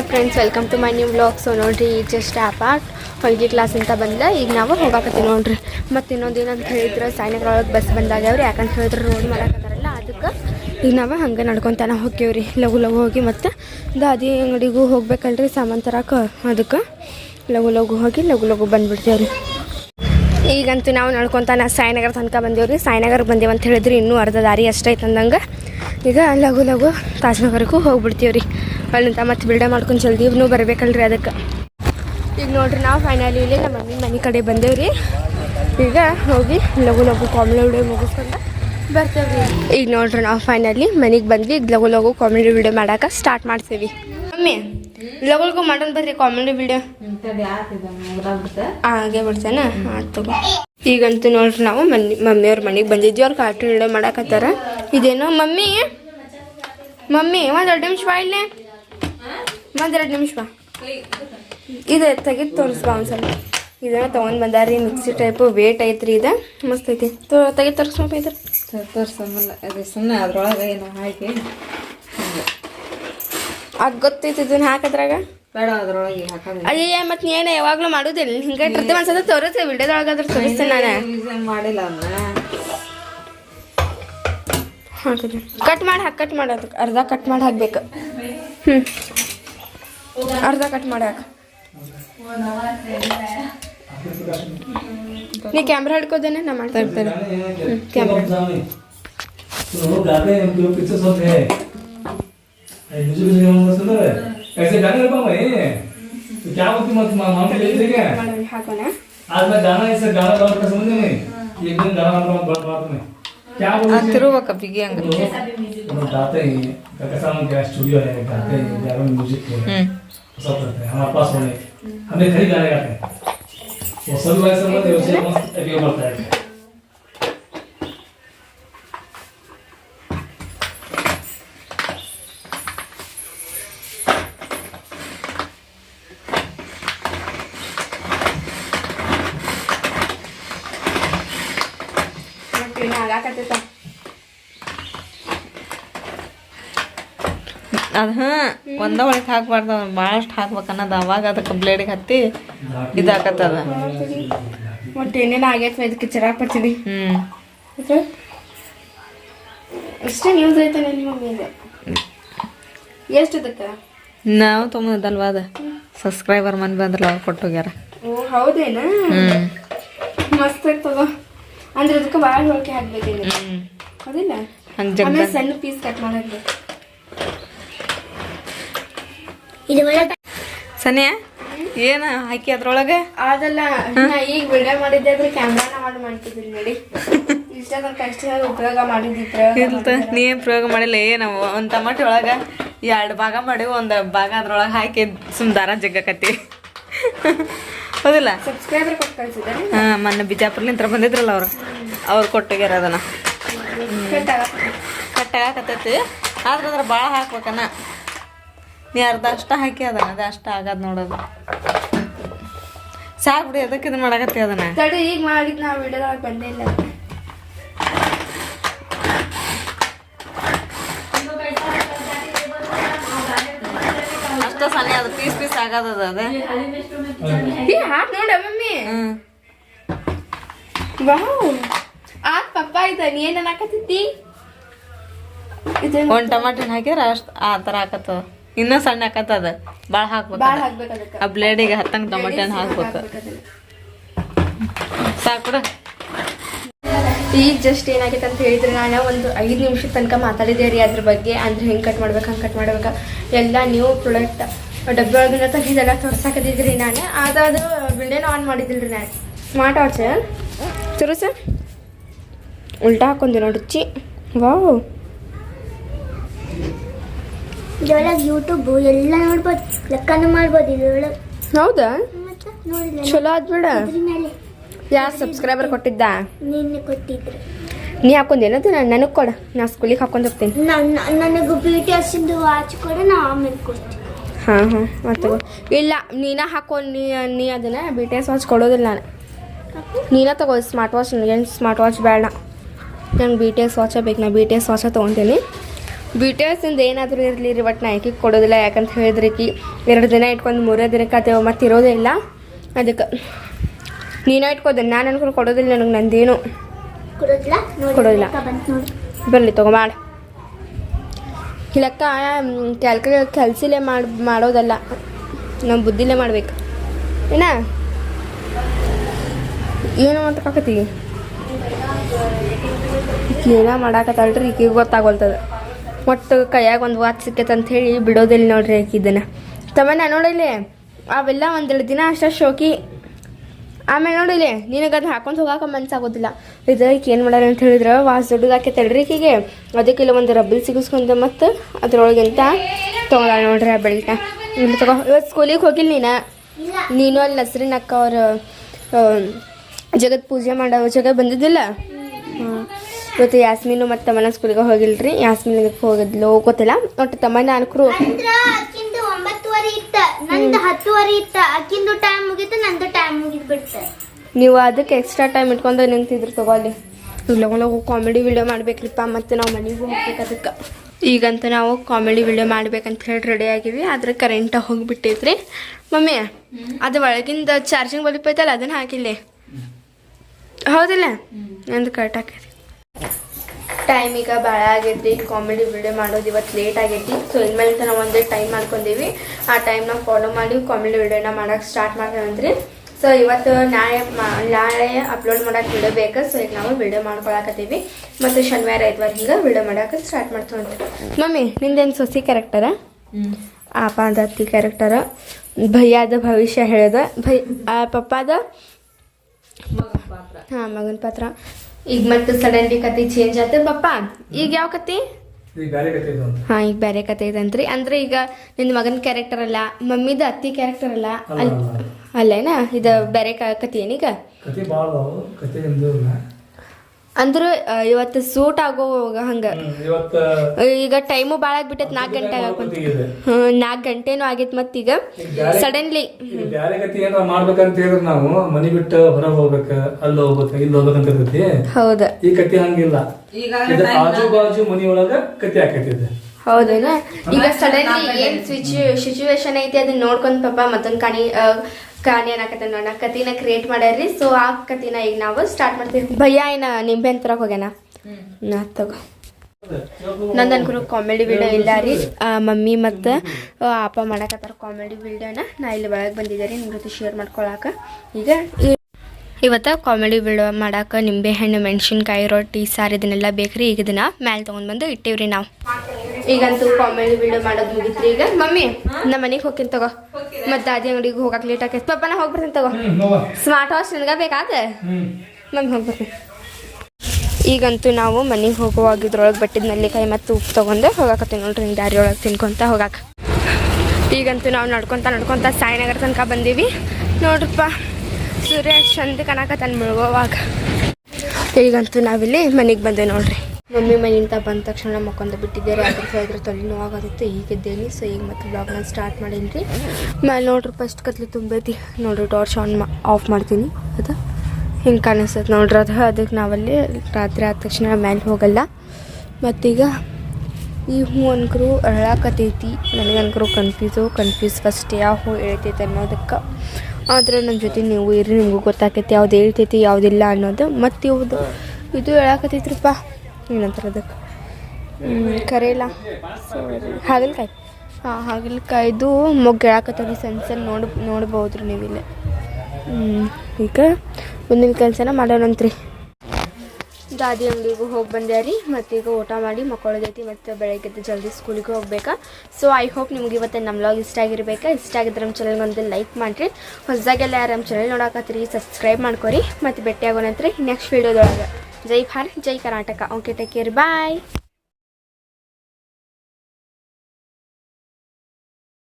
Hi friends, welcome to my new vlog so ನೋಡ್ರಿ ಈಗ just ಆಪಾಟ್ ಹೊಲಿಗೆ ಕ್ಲಾಸ್ ಅಂತ ಬಂದ. ಈಗ ನಾವು ಹೋಗಾಕತ್ತೀವಿ ನೋಡ್ರಿ. ಮತ್ತು ಇನ್ನೊಂದು ಏನಂತ ಹೇಳಿದ್ರೆ ಒಳಗೆ ಬಸ್ ಬಂದಾಗ್ಯಾವ್ರಿ ಯಾಕಂತ ಹೇಳಿದ್ರೆ ರೋಡ್ ಮಾಡಾಕತ್ತಾರಲ್ಲ ಅದಕ್ಕೆ ಈಗ ನಾವು ಹಂಗೆ ನಡ್ಕೊತಾನೆ ಹೋಗ್ಯವ್ರಿ. ಲಘು ಲಘು ಹೋಗಿ ಮತ್ತು ದಾದಿ ಅಂಗಡಿಗೂ ಹೋಗ್ಬೇಕಲ್ರಿ, ಸಾಮಾನು ತರಕ. ಅದಕ್ಕೆ ಲಘು ಲಘು ಹೋಗಿ ಲಘು ಲಘು ಬಂದ್ಬಿಡ್ತೇವ್ರಿ. ಈಗಂತೂ ನಾವು ನಡ್ಕೊತಾನೆ ಸಾಯಿನಗರ ತನಕ ಬಂದೇವ್ರಿ. ಸಾಯಿನಗರ ಬಂದೇವು ಅಂತ ಹೇಳಿದ್ರಿ, ಇನ್ನೂ ಅರ್ಧ ದಾರಿ ಅಷ್ಟೇ ಅಂದಂಗೆ. ಈಗ ಲಘು ಲಘು ತಾಜ್ನಗರಕ್ಕೂ ಹೋಗ್ಬಿಡ್ತೀವ್ರಿ. ಅಲ್ಲಿಂದ ಮತ್ತೆ ಬಿಲ್ಡ ಮಾಡ್ಕೊಂಡು ಜಲ್ದಿ ಇವನು ಬರ್ಬೇಕಲ್ರಿ ಅದಕ್ಕೆ. ಈಗ ನೋಡ್ರಿ ನಾವು ಫೈನಲಿ ಇಲ್ಲಿ ನಮ್ಮ ಮಮ್ಮಿ ಮನೆ ಕಡೆ ಬಂದೇವ್ರಿ. ಈಗ ಹೋಗಿ ಲಘು ಲಘು ಕಾಮಿಡಿ ವಿಡಿಯೋ ಮುಗಿಸ್ಕೊಂಡು ಬರ್ತೇವ್ರಿ. ಈಗ ನೋಡ್ರಿ ನಾವು ಫೈನಲಿ ಮನೆಗೆ ಬಂದ್ವಿ. ಈಗ ಲಘು ಲಘು ಕಾಮಿಡಿ ವಿಡಿಯೋ ಮಾಡಕ್ಕೆ ಸ್ಟಾರ್ಟ್ ಮಾಡ್ತೀವಿ ಮಮ್ಮಿ ಲಘು ಲಘು ಮಾಡೋಣ ಬರ್ರಿ ಕಾಮಿಡಿ ವಿಡಿಯೋ ಹಾಗೆ ಬಿಡ್ತೇನೆ ಆಯ್ತು ತಗೋ. ಈಗಂತೂ ನೋಡ್ರಿ ನಾವು ಮನೆ ಮಮ್ಮಿಯವ್ರ ಮನೆಗೆ ಬಂದಿದ್ವಿ. ಅವ್ರು ಕಾರ್ಟೂನ್ ವಿಡಿಯೋ ಮಾಡಕತ್ತಾರ. ಇದೇನೋ ಮಮ್ಮಿ? ಮಮ್ಮಿ ಒಂದು ಎರಡು ನಿಮಿಷ ಬಾ ಇಲ್ಲೇ ಒಂದು ಎರಡು ನಿಮಿಷ ಬಾ ಇದು ತೆಗೆದು ತೋರಿಸ್ಬಾ ಒಂದ್ಸಲ. ಇದನ್ನ ತೊಗೊಂಡು ಬಂದಾರಿ ಮಿಕ್ಸಿ ಟೈಪು ವೇಟ್ ಐತ್ರಿ ಇದು. ಮಸ್ತ್ ಐತಿ. ತೋ ತೆಗೆದು ತೋರಿಸ್ಬಾ ಇದ್ರ ತೋರ್ಸಂಬಲ್ಲ. ಅದು ಸುಮ್ಮನೆ ಅದ್ರೊಳಗೆ ಏನೋ ಹಾಕಿ. ಅದು ಗೊತ್ತೈತಿ ಇದನ್ನ ಹಾಕದ್ರಾಗ? ಬೇಡ ಅದ್ರೊಳಗೆ ಅಯ್ಯ ಮತ್ತೆ ನೀನೇ ಯಾವಾಗಲೂ ಮಾಡೋದಿಲ್ಲ. ಹಿಂಗೆ ಇರ್ತದೆ ಒಂದ್ಸಲ ತೋರಿಸ್ತೆ ವಿಡಿಯೋದೊಳಗಾದ್ರೆ ತೋರಿಸ್ತೇನೆ ನಾನು ಮಾಡಿಲ್ಲ ಅದನ್ನ ಹಾಕಿದ್ರಿ ಕಟ್ ಮಾಡಿ ಹಾಕಿ ಕಟ್ ಮಾಡೋದು ಅರ್ಧ ಕಟ್ ಮಾಡಿ ಹಾಕ್ಬೇಕು. ಅರ್ಧ ಕಟ್ ಮಾಡಿ ಹಾಕ ನೀ ಕ್ಯಾಮ್ರಾ ಹಿಡ್ಕೋದೇನೆ ನಾ ಮಾಡ್ತಾ ಇರ್ತಾರೆ ಹ್ಞೂ ಕ್ಯಾಮ್ರಾ तो वो गाते हैं उनके पिक्चर्स होते हैं अरे मुझे भी नहीं मालूम सुनो ऐसे गाने लगा मैं तो क्या बोलती मत मामा के लिए ठीक है ಮಾಡೋಣ ಹಾಕೋಣ आज मैं गाना ऐसे गाना गाना का समझ नहीं एक दिन गाना गाना बात बात में क्या बोल रही थी? ತಿರುವಕ್ಕ ಬಿಗಿ ಹಂಗ तो हम गाते ही हैं कैसा हम क्या स्टूडियो है गाते हैं हाँ। ज़्यादा म्यूज़िक है हम्म। सब करते हैं हमारे पास होने हमने कई गाने गाते हैं। वो सब गाने सब हाँ, गाते हैं उसे मस्त अभी करता है। Nah, gak kata tak. ಅದ ಹಾ ಒಂದ ಒಳಗೆ ಹಾಕ್ಬಾರ್ದು ಭಾಳಷ್ಟು ಹಾಕ್ಬೇಕು ಅನ್ನೋದು ಅವಾಗ ಅದಕ್ಕೆ ಬ್ಲೇಡಿಗೆ ಹತ್ತಿ ಇದಾಕತ್ತದ. ಒಟ್ಟು ಏನೇನು ಆಗೈತೆ ಇದಕ್ಕೆ ಚಿರಾಕ್ ಪಚ್ಚಡಿ ಹ್ಞೂ ಮತ್ತೆ ಯೂಸ್ ಐತೆ ನಿಮ್ಮ ಎಷ್ಟು ಅದಕ್ಕೆ ನಾವು ತೊಗೊಂಬದಲ್ವಾ ಅದು? ಸಬ್ಸ್ಕ್ರೈಬರ್ ಮನೆ ಬಂದ್ರಲ್ಲ ಅವ್ರು ಕೊಟ್ಟು ಹೋಗ್ಯಾರ. ಓ ಹೌದೇನಾ? ಮಸ್ತ್ ತಗೋ. ಅಂದ್ರೆ ಅದಕ್ಕೆ ಭಾಳ ಹೋಳಿಕೆ ಹಾಕ್ಬೇಕೇನು ಹೌದಿಲ್ಲ? ಹಂಗೆ ಸಣ್ಣ ಪೀಸ್ ಕಟ್ ಮಾಡಕ್ಕೆ ಸನಿಯ ಏನ ಹಾಕಿ ಅದ್ರೊಳಗೆ? ಅದಲ್ಲ ನಾ ಈಗ ವಿಡಿಯೋ ಮಾಡಿದ್ದೆ ಅದ್ರ ಕ್ಯಾಮ್ರಾನ ಮಾಡಿ ಮಾಡ್ತಿದ್ದೀನಿ ನೋಡಿ. ಕಷ್ಟ ಉಪಯೋಗ ಮಾಡಿದ್ದಿತ್ರ ಇಲ್ತ ನೀ ಏನ್ ಪ್ರಯೋಗ ಮಾಡಿಲ್ಲ? ಏನವ ಒಂದು ಟಮಾಟಿ ಒಳಗೆ ಎರಡು ಭಾಗ ಮಾಡಿ ಒಂದು ಭಾಗ ಅದ್ರೊಳಗೆ ಹಾಕಿ ಸುಮ್ ದಾರ ಜಗ್ಗಕತ್ತಿ. ಹೌದಿಲ್ಲ? ಸಬ್ಸ್ಕ್ರೈಬರ್ ಕೊಟ್ಟು ಕಳ್ಸಿದ್ದಾರೆ ಹಾಂ ಮೊನ್ನೆ ಬಿಜಾಪುರ್ಲಿಂತ್ರ ಬಂದಿದ್ರಲ್ಲ ಅವ್ರು. ಅವ್ರು ಕೊಟ್ಟಿಗ್ಯಾರ ಅದನ್ನ. ಕಟ್ಟಾಗತ್ತೈತಿ ಆದ್ರೆ ಅದ್ರ ಭಾಳ ಹಾಕ್ಬೇಕನ್ನ. ನೀ ಅರ್ಧ ಅಷ್ಟ ಹಾಕಿ ಅದನ್ನ ಅದ ಅಷ್ಟ ಆಗದ್ ನೋಡೋದು ಸಾಕು ಬಿಡಿ ಅದಕ್ಕೆ ಇದು ಮಾಡಕತ್ತಿ ಅದನ್ನ? ತಡಿ ಈಗ ಮಾಡಿದ್ ನಾವು ವಿಡಿಯೋದಾಗ ಬಂದೇ ಇಲ್ಲ ಅಷ್ಟ ಸಣ್ಣ ಅದು ಪೀಸ್ ಪೀಸ್ ಆಗದದ ಅದ ಈ ಹಾಕ್ ನೋಡ ಮಮ್ಮಿ. ವಾವ್. ಆತ್ ಪಪ್ಪ ಇದ ನೀ ಏನ್ ಅನ್ನಕತ್ತಿದ್ದಿ? ಇದು ಒಂದ್ ಟಮಾಟಿನ ಹಾಕ್ಯಾರ ಅಷ್ಟ ಆ ಥರ ಹಾಕತ್ತದ ಇನ್ನೂ ಸಣ್ಣ ಹಾಕತ್ತದ ಭಾಳ ಹಾಕ್ಬೇಕು ಅದ. ಆ ಬ್ಲೇಡಿಗೆ ಹತ್ತಂಗ್ ಟೊಮೆಟೊ ಹಣ್ಣು ಹಾಕ್ಬೇಕು. ಸಾಕು ಈಗ ಜಸ್ಟ್ ಏನಾಗೈತೆ ಅಂತ ಹೇಳಿದ್ರೆ ನಾನು ಒಂದು ಐದು ನಿಮಿಷದ ತನಕ ಮಾತಾಡಿದ್ದೆ ರೀ ಅದ್ರ ಬಗ್ಗೆ. ಅಂದ್ರೆ ಹೆಂಗೆ ಕಟ್ ಮಾಡ್ಬೇಕು ಹಂಗೆ ಕಟ್ ಮಾಡ್ಬೇಕು. ಎಲ್ಲ ನ್ಯೂ ಪ್ರಾಡಕ್ಟ್ ಡಬ್ಬಿ ಒಳಗಿನ ತೆಗೆದೆಲ್ಲ ತೋರ್ಸಾಕತ್ತಿದ್ರಿ ನಾನು. ಅದಾದ ವಿಡಿಯೋನ ಆನ್ ಮಾಡಿದಿಲ್ರಿ ರೀ ನಾನು. ಸ್ಮಾರ್ಟ್ ವಾಚ್ ಸರ್ ಉಲ್ಟಾ ಹಾಕೊಂಡೆ ನೋಡಿ ಚಿ. ವಾವ್ ಇದ್ರೊಳಗೆ ಯೂಟ್ಯೂಬ್ ಎಲ್ಲ ನೋಡ್ಬೋದು. ಲೆಕ್ಕನೂ ಮಾಡ್ಬೋದು ಇದ್ರೊಳಗೆ. ಹೌದಾ? ಮತ್ತೆ ನೋಡಿಲ್ಲ ಚಲೋ ಆಯ್ತು ಅದ್ರ ಮೇಲೆ ಯಾರು ಸಬ್ಸ್ಕ್ರೈಬರ್ ಕೊಟ್ಟಿದ್ದ? ನಿನ್ನೆ ಕೊಟ್ಟಿದ್ರು. ನೀ ಹಾಕೊಂದೇನದು ನಾನು ನನಗೆ ಕೊಡ. ನಾ ಸ್ಕೂಲಿಗೆ ಹಾಕೊಂಡು ಹೋಗ್ತೀನಿ. ನನ್ನ ನನಗೆ ಬಿ ಟಿ ಎಸ್ಸಿಂದು ವಾಚ್ ಕೊಡ ನಾ ಆಮೇಲೆ ಕೊಡ್ತೀನಿ. ಹಾಂ ಹಾಂ ಮತ್ತೆ ಇಲ್ಲ ನೀನ ಹಾಕೋ ನೀ ನೀ ಅದನ್ನ ಬಿ ಟಿ ಎಸ್ ವಾಚ್ ಕೊಡೋದಿಲ್ಲ ನಾನು. ನೀನ ತಗೋ ಸ್ಮಾರ್ಟ್ ವಾಚ್ ಏನು ಸ್ಮಾರ್ಟ್ ವಾಚ್ ಬೇಡ. ನಂಗೆ ಬಿ ಟಿ ಎಸ್ ವಾಚೇ ಬೇಕು. ನಾ ಬಿ ಟಿ ಎಸ್ ವಾಚ ತೊಗೊತೀನಿ. ಬಿ ಟಿ ಎಸ್ಸಿಂದ ಏನಾದರೂ ಇರಲಿ ರೀ ಬಟ್ ನಾ ಆಕಿಗೆ ಕೊಡೋದಿಲ್ಲ. ಯಾಕಂತ ಹೇಳಿದ್ರೆ ಕಿ ಎರಡು ದಿನ ಇಟ್ಕೊಂಡು ಮೂರೇ ದಿನಕ್ಕೆ ಆತೇವ ಮತ್ತೆ ಇರೋದೇ ಇಲ್ಲ. ಅದಕ್ಕೆ ನೀನು ಇಟ್ಕೋದೆ ನಾನು ಅನ್ಕೊಂಡು ಕೊಡೋದಿಲ್ಲ ನನಗೆ ನಂದೇನು. ಕೊಡೋದಿಲ್ಲ? ಬರಲಿ ತಗೋ ಮಾಡಿ. ಇಲ್ಲಕ್ಕ ಕೆಲಕ ಕೆಲ್ಸಿಲೇ ಮಾಡಿ ಮಾಡೋದಲ್ಲ. ನಮ್ಮ ಬುದ್ಧಿಲೇ ಮಾಡ್ಬೇಕು. ಏನ? ಏನು ಅಂತ ಕಾಕತಿ ಏನ ಮಾಡಾಕತ್ತಲ್ರಿ ಈಕಿಗೆ ಗೊತ್ತಾಗೋಲ್ತದ. ಒಟ್ಟು ಕೈಯಾಗ ಒಂದು ವಾತ್ ಸಿಕ್ಕೈತೆ ಅಂತ ಹೇಳಿ ಬಿಡೋದಿಲ್ಲ ನೋಡ್ರಿ ಇದನ್ನ. ತಮ್ಮನ ನೋಡಿಲ್ಲಿ ಅವೆಲ್ಲ ಒಂದೆರಡು ದಿನ ಅಷ್ಟ ಶೋಕಿ. ಆಮೇಲೆ ನೋಡಿಲಿ ನಿನಗೆ ಅದು ಹಾಕೊಂಡು ಹೋಗಾಕ ಮನ್ಸಾಗೋದಿಲ್ಲ ಇದು ಈಕೆ ಏನು ಮಾಡ್ಯಾರ ಅಂತ ಹೇಳಿದ್ರೆ, ವಾಸ್ ದೊಡ್ಡದಾಕೈತಲ್ರಿ ಈಕಿಗೆ. ಅದಕ್ಕೆ ಇಲ್ಲ ಒಂದು ರಬ್ಬಲ್ ಸಿಗಿಸ್ಕೊಂಡು ಮತ್ತು ಅದ್ರೊಳಗಿಂತ ತೊಗೊಳ ನೋಡ್ರಿ ಆ ಬೆಳ್ಟ ಇಲ್ಲಿ ತಗೋ ಇವತ್ತು ಸ್ಕೂಲಿಗೆ ಹೋಗಿಲ್ಲ ನೀನು? ನೀನು ಅಲ್ಲಿ ನಸ್ರಿನ ಅಕ್ಕ ಅವ್ರ ಜಗತ್ ಪೂಜೆ ಮಾಡೋ ಜಗ ಬಂದಿದ್ದಿಲ್ಲ? ಹಾಂ ಇವತ್ತು ಯಾಸ್ಮಿನು ಮತ್ತು ತಮ್ಮನ ಸ್ಕೂಲಿಗೆ ಹೋಗಿಲ್ರಿ. ಯಾಸ್ಮೀನ್ ಇದಕ್ಕೆ ಹೋಗಿದ್ಲು ಗೊತ್ತಿಲ್ಲ. ಒಟ್ಟು ತಮ್ಮನ ಅನ್ಕರು ಒಂಬತ್ತುವರೆ ಇತ್ತ. ನಂದು ಹತ್ತುವರೆ ಇತ್ತ. ಅಕ್ಕಿಂದು ಟೈಮ್ ಮುಗೀತು ನಂದು ಟೈಮ್ ಮುಗಿದ್ ಬಿಡ್ತ. ನೀವು ಅದಕ್ಕೆ ಎಕ್ಸ್ಟ್ರಾ ಟೈಮ್ ಇಟ್ಕೊಂಡು ನಿಂತಿದ್ರು ತಗೊಳ್ಳಿ. ಇಲ್ಲೊಂದು ಕಾಮಿಡಿ ವಿಡಿಯೋ ಮಾಡ್ಬೇಕ್ರಿಪ್ಪ ಮತ್ತು ನಾವು ಮನೆಗೆ ಹೋಗ್ಬೇಕು ಅದಕ್ಕೆ. ಈಗಂತ ನಾವು ಕಾಮಿಡಿ ವಿಡಿಯೋ ಮಾಡ್ಬೇಕಂತ ಹೇಳಿ ರೆಡಿ ಆಗಿವಿ. ಆದ್ರೆ ಕರೆಂಟ್ ಹೋಗಿಬಿಟ್ಟೈತ್ರಿ ಮಮ್ಮಿ ಅದು ಒಳಗಿಂದ ಚಾರ್ಜಿಂಗ್ ಬಲಿಪೈತಲ್ಲ ಐತಲ್ಲ ಅದನ್ನ ಹಾಕಿಲ್ಲ. ಹೌದಿಲ್ಲ? ನಂದು ಕರೆಕ್ಟ್ ಹಾಕೈತಿ ಟೈಮ್ ಈಗ ಭಾಳ ಆಗೈತಿ ಕಾಮಿಡಿ ವಿಡಿಯೋ ಮಾಡೋದು ಇವತ್ತು ಲೇಟ್ ಆಗೈತಿ. ಸೊ ಇನ್ಮೇಲೆ ನಾವು ಒಂದೇ ಟೈಮ್ ಮಾಡ್ಕೊಂಡೀವಿ. ಆ ಟೈಮ್ನ ಫಾಲೋ ಮಾಡಿ ಕಾಮಿಡಿ ವಿಡಿಯೋನ ಮಾಡೋಕೆ ಸ್ಟಾರ್ಟ್ ಮಾಡ್ಕೊಂಡ್ರಿ ಸೊ ಇವತ್ತು ನಾಳೆ ನಾಳೆ ಅಪ್ಲೋಡ್ ಮಾಡೋಕೆ ವಿಡಿಯೋ ಬೇಕು. ಸೊ ಈಗ ನಾವು ವಿಡಿಯೋ ಮಾಡ್ಕೊಳಕತ್ತೀವಿ. ಮತ್ತು ಶನಿವಾರ ಐದುವರೆ ಹಿಂಗೆ ವಿಡಿಯೋ ಮಾಡೋಕೆ ಸ್ಟಾರ್ಟ್ ಮಾಡ್ಕೊಂಡ್ರಿ ಮಮ್ಮಿ ನಿಂದೇನು ಸೊಸಿ ಕ್ಯಾರೆಕ್ಟರ ಆಪ ಅಂದ ಅತ್ತಿ ಕ್ಯಾರೆಕ್ಟರ ಭಯ್ಯಾದ ಭವಿಷ್ಯ ಹೇಳದ. ಭೈ ಆ ಪಪ್ಪಾದ? ಹಾಂ ಮಗನ ಪಾತ್ರ. ಈಗ ಮತ್ತೆ ಸಡನ್ಲಿ ಕತೆ ಚೇಂಜ್ ಆಯ್ತು ಪಪ್ಪ ಈಗ ಯಾವ ಕತೆ ಹಾಂ ಈಗ ಬೇರೆ ಕತೆ ಇದಂತ್ರಿ ಅಂದ್ರೆ ಈಗ ನಿನ್ನ ಮಗನ ಕ್ಯಾರೆಕ್ಟರ್ ಅಲ್ಲ ಮಮ್ಮಿದ ಅತ್ತಿ ಕ್ಯಾರೆಕ್ಟರ್ ಅಲ್ಲ? ಅಲ್ಲ ಅಲ್ ಅಲ್ಲ. ಅಲ್ಲೇನಾ? ಇದು ಬೇರೆ ಕತೆ ಏನೀಗ ಅಂದ್ರೆ ಇವತ್ತ ಸೂಟ್ ಆಗೋ ಹಂಗ ಈಗ ಟೈಮು ಭಾಳ ಆಗ್ಬಿಟ್ಟೈತೆ ನಾಲ್ಕು ಗಂಟೆ ಆಗಾಕೊಂತ ಇದೆ ನಾಲ್ಕು ಗಂಟೆನೂ ಆಗೈತೆ ಮತ್ತೀಗ ಈಗ. ಸಡನ್ಲಿ ಬ್ಯಾರೆ ಕತೆ ಏನಾರ ಮಾಡ್ಬೇಕಂತ ಹೇಳಿದ್ರೆ ನಾವು ಮನಿ ಬಿಟ್ಟು ಹೊರಗೆ ಹೋಗ್ಬೇಕ ಅಲ್ಲಿ ಹೋಗ್ಬೇಕ ಇಲ್ಲಿ ಹೋಗ್ಬೇಕಂತ ಇರ್ತೈತಿ. ಹೌದು. ಈ ಕತಿ ಹಂಗಿಲ್ಲ. ಆಜು ಬಾಜು ಮನಿ ಒಳಗ ಕತೆ ಆಕೈತಿ ಇದು ಹೌದೇನಾ? ಈಗ ಸಡನ್ಲಿ ಏನ್ ಸಿಚು ಸಿಚುವೇಶನ್ ಐತಿ ಅದನ್ನ ನೋಡ್ಕೊಂಡ್ ಪಾಪ ಮತ್ತೊಂದ್ ಕಾಣಿ ಕಾಣಿ ಕತೆ ನೋಡ ಕತಿನ ಕ್ರಿಯೇಟ್ ಮಾಡ್ಯಾರ್ರಿ. ಸೊ ಆ ಕತಿನ ಈಗ ನಾವು ಸ್ಟಾರ್ಟ್ ಮಾಡ್ತೀವಿ. ಭಯ ಏನ ನಿಂಬೆ ತರಕ್ ಹೋಗ್ಯಾನ. ನಾ ತಗೋ. ನಂದು ಅನ್ಕೊಂಡು ಕಾಮಿಡಿ ವಿಡಿಯೋ ಇಲ್ಲ ರೀ. ಮಮ್ಮಿ ಮತ್ತು ಅಪ್ಪ ಮಾಡಕತ್ತಾರ ಕಾಮಿಡಿ ವಿಡಿಯೋನ ನಾ. ಇಲ್ಲಿ ಒಳಗೆ ಬಂದಿದ್ದೆ ರೀ. ನಿಮ್ಮ ಜೊತೆ ಶೇರ್ ಮಾಡ್ಕೊಳಕ. ಈಗ ಇವತ್ತು ಕಾಮಿಡಿ ವಿಡಿಯೋ ಮಾಡಕ್ಕೆ ನಿಂಬೆಹಣ್ಣು ಮೆಣಸಿನ್ಕಾಯಿ ರೊಟ್ಟಿ ಸಾರು ಇದನ್ನೆಲ್ಲ ಬೇಕ್ರಿ. ಈಗ ಇದನ್ನ ಮ್ಯಾಲೆ ತೊಗೊಂಡ್ಬಂದು ಬಂದು ಇಟ್ಟೇವ್ರಿ ನಾವು. ಈಗಂತೂ ಕಾಮಿಡಿ ವಿಡಿಯೋ ಮಾಡೋದು ಮುಗಿತ್ರಿ. ಈಗ ಮಮ್ಮಿ ನಮ್ಮ ಮನೆಗೆ ಹೋಗ್ತೀನಿ ತಗೋ. ಮತ್ತು ದಾದಿ ಅಂಗಡಿಗೆ ಹೋಗಕ್ಕೆ ಲೇಟ್ ಆಕೈತೆ. ಪಪ್ಪ ನಾ ಹೋಗ್ಬರ್ತೀನಿ ತಗೋ. ಸ್ಮಾರ್ಟ್ ವಾಚ್ ನನಗೆ ಬೇಕಾದ? ಮಮ್ಮಿ ಹೋಗ್ಬರ್ತೀನಿ ಈಗಂತೂ ನಾವು ಮನೆಗೆ ಹೋಗುವಾಗ ಇದ್ರೊಳಗೆ ಬಟ್ಟಿದ ನಲ್ಲಿಕಾಯಿ ಮತ್ತು ಉಪ್ಪು ತೊಗೊಂಡು ಹೋಗಾಕತ್ತೀವಿ ನೋಡ್ರಿ. ಹಿಂಗೆ ದಾರಿ ಒಳಗೆ ತಿನ್ಕೊಂತ ಹೋಗಾಕ. ಈಗಂತೂ ನಾವು ನಡ್ಕೊತ ನಡ್ಕೊತ ಸಾಯಿನಗರ ತನಕ ಬಂದೀವಿ. ನೋಡ್ರಪ್ಪ. ಸೂರ್ಯ ಚಂದ ಕಾಣಕತ್ತಾನ ಮುಳುಗೋವಾಗ. ಈಗಂತೂ ನಾವಿಲ್ಲಿ ಮನೆಗೆ ಬಂದೆ ನೋಡ್ರಿ. ಮಮ್ಮಿ ಮನೆಯಿಂದ ಬಂದ ತಕ್ಷಣ ಮಕ್ಕೊಂದು ಬಿಟ್ಟಿದ್ದೇವೆ ಅದ್ರ ಹೇಳಿದ್ರೆ ತಲೆ ನೋವಾಗತ್ತಿತ್ತು ಈಗ ಇದ್ದೇನೆ ಸೊ ಈಗ ಮತ್ತೆ ಬ್ಲಾಗ್ನ ಸ್ಟಾರ್ಟ್ ಮಾಡೀನಿ ರೀ ಮೇಲೆ ನೋಡ್ರಿ ಫಸ್ಟ್ ಕತ್ಲಿ ತುಂಬೈತಿ. ನೋಡ್ರಿ ಟಾರ್ಚ್ ಆನ್ ಆಫ್ ಮಾಡ್ತೀನಿ. ಅದು? ಹಿಂಗೆ ಕಾಣಿಸ್ತದೆ ನೋಡ್ರಿ ಅದು. ಅದಕ್ಕೆ ನಾವಲ್ಲಿ ರಾತ್ರಿ ಆದ ತಕ್ಷಣ ಮೇಲೆ ಹೋಗಲ್ಲ. ಮತ್ತೀಗ ಈ ಹೂ ಅನ್ಕರು ನನಗೆ ಅನ್ಕರು ಕನ್ಫ್ಯೂಸು ಕನ್ಫ್ಯೂಸ್ ಫಸ್ಟ್ ಯಾವ ಹೂ ಹೇಳ್ತೈತೆ ಅನ್ನೋದಕ್ಕೆ ಆದರೆ ನನ್ನ ಜೊತೆ ನೀವು ಇರಿ ನಿಮಗೂ ಗೊತ್ತಾಕೈತಿ, ಯಾವ್ದು ಹೇಳ್ತೈತಿ ಯಾವುದಿಲ್ಲ ಅನ್ನೋದು ಮತ್ತು ಇವ್ದು ಇದು ಹೇಳಾಕತ್ತೈತ್ರಿಪ್ಪ ಏನಂತಾರೆ ಅದಕ್ಕೆ? ಕರೆಯಲ್ಲ ಹಾಗಲಕಾಯಿ? ಹಾಂ ಹಾಗಲಕಾಯ್ದು ಮೊಗ್ಗು ಹೇಳಾಕತ್ತವ್ರಿ ಸಣ್ಣ ಸಣ್ಣ ನೋಡ್ ನೋಡ್ಬೋದು ರೀ ನೀವಿಲ್ಲಿ. ಹ್ಮ್. ಈಗ ಮುಂದಿನ ಕೆಲಸನ ಮಾಡೋಣಂತ್ರಿ. ದಾದಿ ಅಂಗಡಿಗೂ ಹೋಗಿ ಬಂದೆ ರೀ. ಮತ್ತು ಈಗ ಊಟ ಮಾಡಿ ಮಕ್ಕಳದೈತಿ ಮತ್ತು ಬೆಳಗ್ಗೆ ಜಲ್ದಿ ಸ್ಕೂಲಿಗೆ ಹೋಗ್ಬೇಕಾ. ಸೊ ಐ ಹೋಪ್ ನಿಮ್ಗೆ ಇವತ್ತು ನಮ್ಮ ಇಷ್ಟ ಆಗಿರ್ಬೇಕಾ. ಇಷ್ಟ ಆಗಿದ್ರೆ ನಮ್ಮ ಚಾನಲ್ಗೆ ಒಂದು ಲೈಕ್ ಮಾಡಿರಿ. ಹೊಸದಾಗೆಲ್ಲ ಯಾರು ನಮ್ಮ ಚಾನಲ್ ನೋಡಕತ್ತೀರಿ ಸಬ್ಸ್ಕ್ರೈಬ್ ಮಾಡ್ಕೊರಿ. ಮತ್ತು ಭೇಟಿ ಆಗೋಣಂತ್ರಿ next ವೀಡಿಯೋದೊಳಗೆ Jai Bharat, Jai Karnataka. Okay take care bye